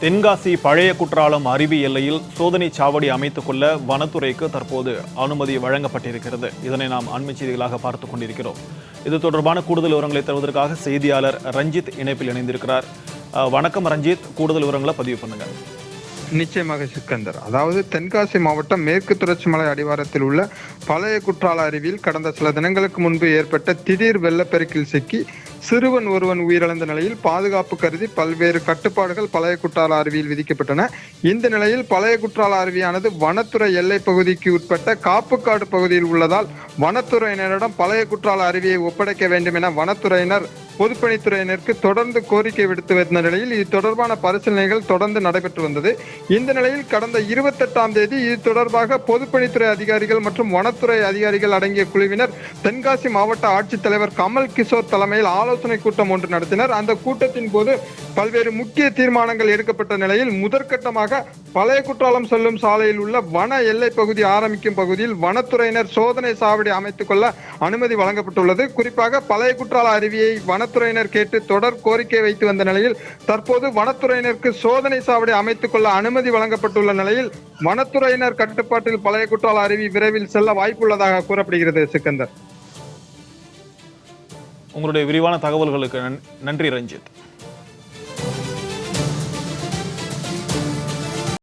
தென்காசி பழைய குற்றாலம் அருவி எல்லையில் சோதனை சாவடி அமைத்துக் கொள்ள வனத்துறைக்கு தற்போது அனுமதி வழங்கப்பட்டிருக்கிறது. இதனை நாம் அண்மை செய்திகளாக பார்த்துக் கொண்டிருக்கிறோம். இது தொடர்பான கூடுதல் விவரங்களை தருவதற்காக செய்தியாளர் ரஞ்சித் இணைப்பில் இணைந்திருக்கிறார். வணக்கம் ரஞ்சித். கூடுதல் விவரங்களை பதிவு பண்ணுங்கள் நிச்சயமாக சிக்கந்தர். அதாவது தென்காசி மாவட்டம் மேற்கு தொடர்ச்சி மலை அடிவாரத்தில் உள்ள பழைய குற்றால அருவியில் கடந்த சில தினங்களுக்கு முன்பு ஏற்பட்ட திடீர் வெள்ளப்பெருக்கில் சிக்கி சிறுவன் ஒருவன் உயிரிழந்த நிலையில் பாதுகாப்பு கருதி பல்வேறு கட்டுப்பாடுகள் பழைய குற்றால அருவியில் விதிக்கப்பட்டன. இந்த நிலையில் பழைய குற்றால அருவியானது வனத்துறை எல்லை பகுதிக்கு உட்பட்ட காப்புக்காடு பகுதியில் உள்ளதால் வனத்துறையினரிடம் பழைய குற்றால அருவியை ஒப்படைக்க வேண்டும் என வனத்துறையினர் பொதுப்பணித்துறையினருக்கு தொடர்ந்து கோரிக்கை விடுத்து வந்த நிலையில் இது தொடர்பான பரிசீலனைகள் தொடர்ந்து நடைபெற்று வந்தது. இந்த நிலையில் கடந்த இருபத்தெட்டாம் தேதி இது தொடர்பாக பொதுப்பணித்துறை அதிகாரிகள் மற்றும் வனத்துறை அதிகாரிகள் அடங்கிய குழுவினர் தென்காசி மாவட்ட ஆட்சித்தலைவர் கமல் கிஷோர் தலைமையில் ஆலோசனை கூட்டம் ஒன்று நடத்தினர். அந்த கூட்டத்தின் போது பல்வேறு முக்கிய தீர்மானங்கள் எடுக்கப்பட்ட நிலையில் முதற்கட்டமாக பழைய குற்றாலம் செல்லும் சாலையில் உள்ள வன எல்லை பகுதி ஆரம்பிக்கும் பகுதியில் வனத்துறையினர் சோதனை சாவடி அமைத்துக் கொள்ள அனுமதி வழங்கப்பட்டுள்ளது. குறிப்பாக பழைய குற்றால அருவியை வனத்துறையினர் கேட்டு தொடர் கோரிக்கை வைத்து வந்த நிலையில் தற்போது வனத்துறையினருக்கு சோதனை சாவடி அமைத்துக் கொள்ள அனுமதி வழங்கப்பட்டுள்ள நிலையில் வனத்துறையினர் கட்டுப்பாட்டில் பழைய குற்றால அருவி விரைவில் செல்ல வாய்ப்புள்ளதாக கூறப்படுகிறது. சிக்கந்தர். உங்களுடைய விரிவான தகவல்களுக்கு நன்- நன்றி ரஞ்சித்.